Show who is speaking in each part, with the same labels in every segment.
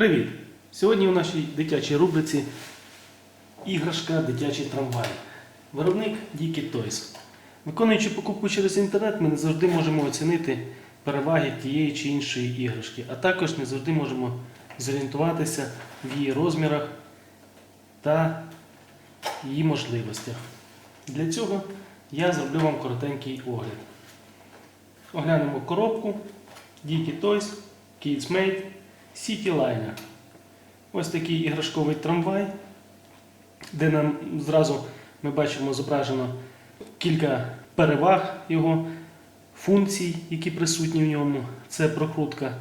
Speaker 1: Привіт! Сьогодні у нашій дитячій рубриці іграшка дитячий трамвай. Виробник Diki Toys. Виконуючи покупку через інтернет, ми не завжди можемо оцінити переваги тієї чи іншої іграшки, а також не завжди можемо зорієнтуватися в її розмірах та її можливостях. Для цього я зроблю вам коротенький огляд. Оглянемо коробку Diki Toys Kids Made City Liner. Ось такий іграшковий трамвай, де нам зразу ми бачимо зображено кілька переваг його, функцій, які присутні в ньому. Це прокрутка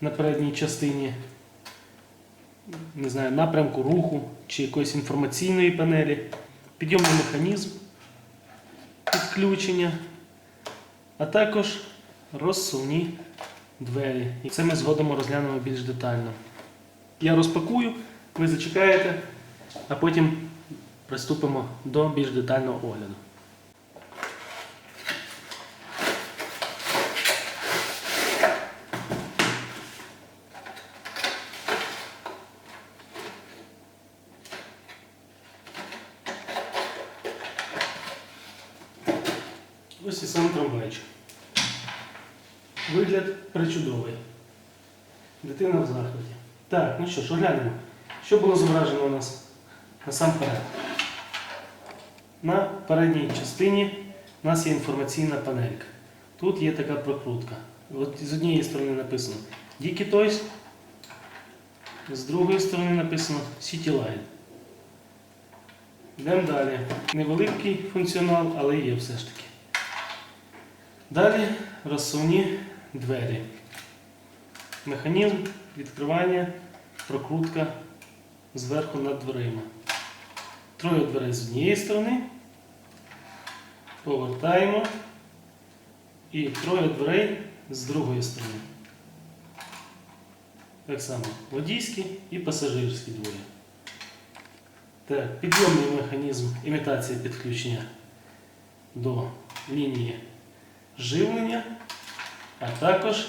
Speaker 1: на передній частині не знаю, напрямку руху чи якоїсь інформаційної панелі, підйомний механізм підключення, а також розсувні двері. І це ми згодом розглянемо більш детально. Я розпакую, ви зачекаєте, а потім приступимо до більш детального огляду. Ось і сам трамвайчик. Вигляд причудовий. Дитина в захваті. Так, ну що ж, оглянемо. Що було зображено у нас насамперед? На передній частині у нас є інформаційна панелька. Тут є така прокрутка. От з однієї сторони написано Diki Toys, з другої сторони написано City Line. Йдемо далі. Невеликий функціонал, але є все ж таки. Далі розсувні двері. Механізм відкривання, прокрутка зверху над дверима. Троє дверей з однієї сторони. Повертаємо. І троє дверей з другої сторони. Так само водійські і пасажирські двоє. Так, підйомний механізм імітація підключення до лінії живлення, а також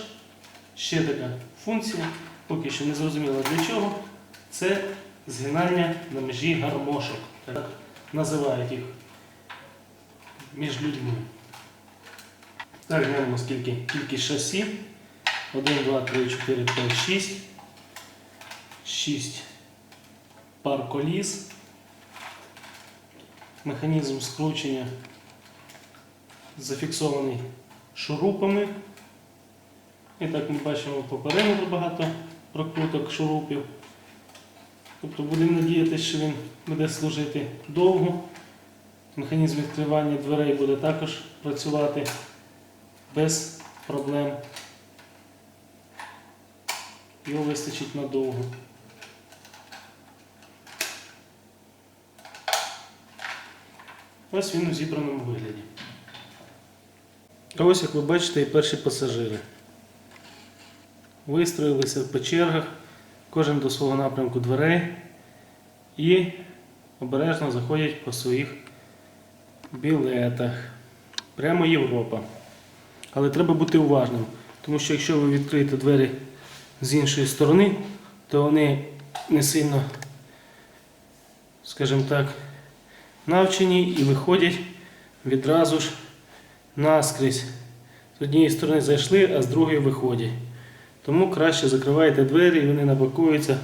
Speaker 1: ще така функція, поки що не зрозуміло для чого, це згинання на межі гармошок. Так називають їх між людьми. Так, глянемо скільки кількість шасі. 1, 2, 3, 4, 5, 6. 6 пар коліс. Механізм скручення зафіксований шурупами. І так ми бачимо по периметру багато прокруток шурупів. Тобто будемо надіятися, що він буде служити довго. Механізм відкривання дверей буде також працювати без проблем. Його вистачить надовго. Ось він у зібраному вигляді. А ось, як ви бачите, і перші пасажири. Вистроїлися по чергах, кожен до свого напрямку дверей і обережно заходять по своїх білетах. Прямо Європа. Але треба бути уважним, тому що якщо ви відкриєте двері з іншої сторони, то вони не сильно, скажімо так, навчені і виходять відразу ж наскрізь. З однієї сторони зайшли, а з другої виходять. Тому краще закривайте двері і вони напакуються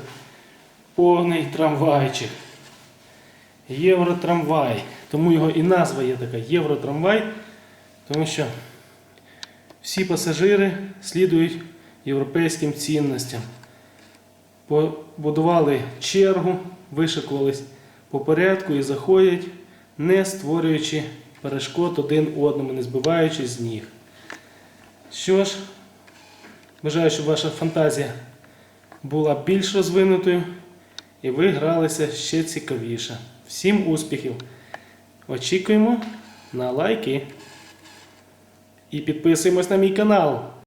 Speaker 1: повний трамвайчик. Євротрамвай. Тому його і назва є така Євротрамвай, тому що всі пасажири слідують європейським цінностям. Побудували чергу, вишикувались по порядку і заходять, не створюючи перешкод один одному, не збиваючись з ніг. Що ж, бажаю, щоб ваша фантазія була більш розвинутою і ви гралися ще цікавіше. Всім успіхів! Очікуємо на лайки і підписуємось на мій канал.